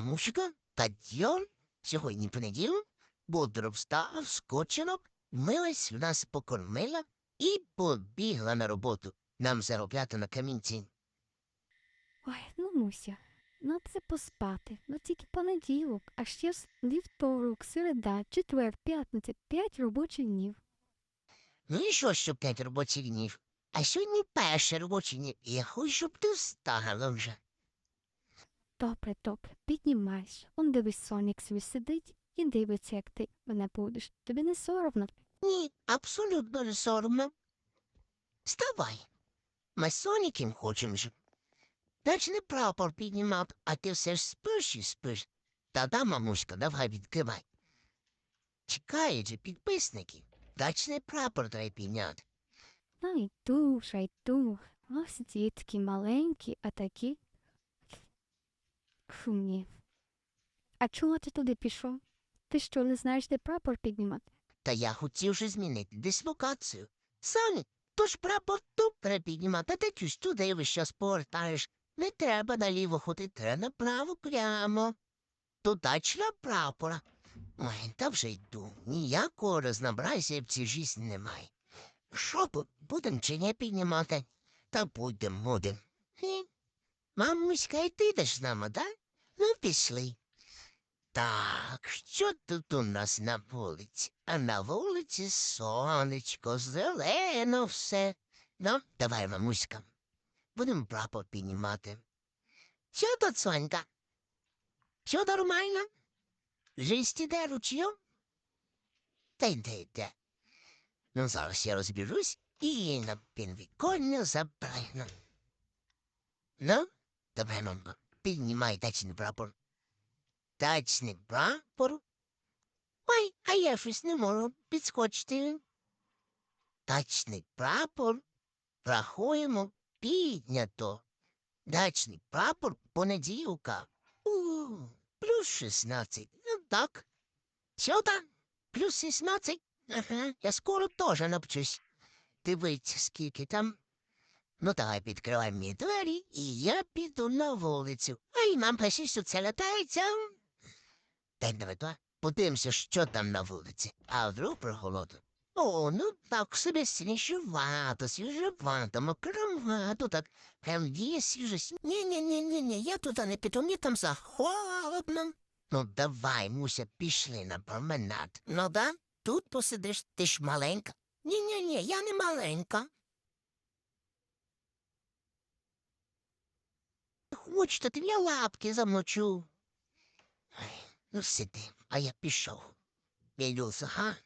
мамушка, підйом. Сьогодні понеділок. Бодро встав, скочила, вмилась, нас покормила і побігла на роботу. Нам заробляти на камінці. Ой, ну Муся, ну це поспати. Ну тільки понеділок, а ще ж вівторок, середа, четвер, п'ятниця, п'ять робочих днів. Ну і що, що п'ять робочих днів? А сьогодні перший робочий днів. Я хочу, щоб ти встала вже. Добре, добре, піднімайся. Он дивись, Сонік собі сидить і дивиться, як ти мене будеш. Тобі не соромно. Ні, абсолютно не соромно. Вставай. Ми з Соніком хочемо ж. Даче не прапор піднімав, а ти все ж спиш і спиш. Та-да, мамуська, давай відкривай. Чекають же підписники. Дачний прапор треба підняти. Ну йду, вже йду. Ось дітки маленькі, а такі. Шумні. А чого ти туди пішов? Ти що, не знаєш, де прапор піднімати? Та я хотів же змінити дислокацію. Сонік, то ж прапор тут треба піднімати, а ти чусь туди весь час повертаєш. Не треба наліво ходити, треба направо прямо. До дачного прапора. Ой, та вже йду. Ніякого рознобразія в цій житті немає. Що бу- будем чи не піднімати? Та будем, будем. Мамуська, і ти йдеш з нами, да? Ну, пішли. Так, що тут у нас на вулиці? А на вулиці сонечко, зелено все. Ну, давай, мамуська. Будемо прапор піднімати. Що тут, Сонька? Що нормально? Жисть іде ручйом? Та йде, йде. Ну, зараз я розбіжусь і на підвіконня запрягну. Ну, давай, мамка, піднімай дачний прапор. Дачний прапор? Ой, а я щось не можу підскочити. Дачний прапор? Рахуємо піднято. Дачний прапор понеділка. У, плюс шістнадцять. Ну так. Там? Плюс шістнадцять? Ага, я скоро теж навчусь. Дивіться, скільки там. Ну, давай підкривай мені двері, і я піду на вулицю. Ай, нам що це летається. Дай давай, то. Подивимося, що там на вулиці. А вдруг прохолодно. О, ну так собі свіжувато, свіжувато, мокровато, так прям є свіжость. Ні-ні-ні-ні, я туди не піду, мені там захолодно. Ну, давай, Муся, пішли на променад. Ну да, тут посидиш, ти ж маленька. Ні-ні-ні, я не маленька. Хочете, ти я лапки замочу. Ну сиди, а я пішов. Білюса, га?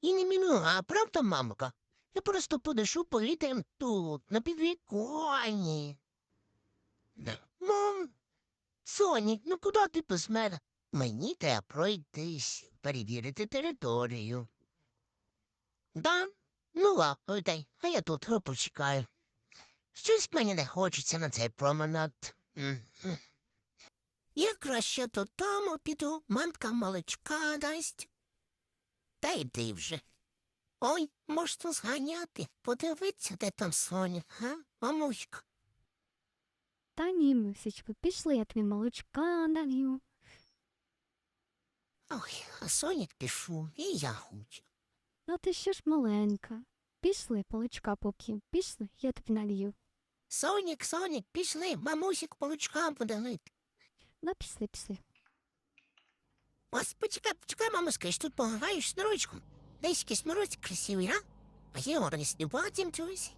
І не міну, а правда, мамка? Я просто подишу повітрям тут, на підвіконні. Да. Мам, Сонік, ну куди ти без мене? Мені треба пройтись, перевірити територію. Да? Ну ладно, а я тут е, почекаю. Щось мені не хочеться на цей променад. Я краще додому піду, мамка молочка дасть. Та йди вже. Ой, можна зганяти, подивитися, де там Соня, га, мамуська. Та ні, Мусечко, пішли, я тобі молочка налью. Ой, а Сонік пішов, і я хочу. Ну ти ще ж маленька. Пішли, молочка поп'ємо. Пішли, я тобі налью. Сонік, Сонік, пішли, мамусік молочка буде лити. Ну, пішли, пішли. Ось, почекай, почекай, мамуська, я ж тут пограєш з. Десь якийсь мороз красивий, а? А я не сніпатім чогось.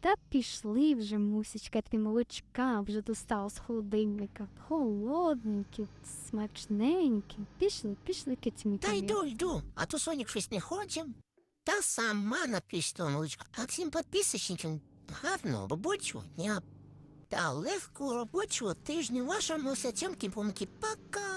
Та пішли вже, Мусечка, я тобі молочка вже достала з холодильника. Холодненькі, смачненькі. Пішли, пішли, кицю Та йду, йду, а то Сонік щось не хоче. Та сама напише того молочка. А підписочникам гарного робочого дня. Та легкого робочого тижня вашому. Пока!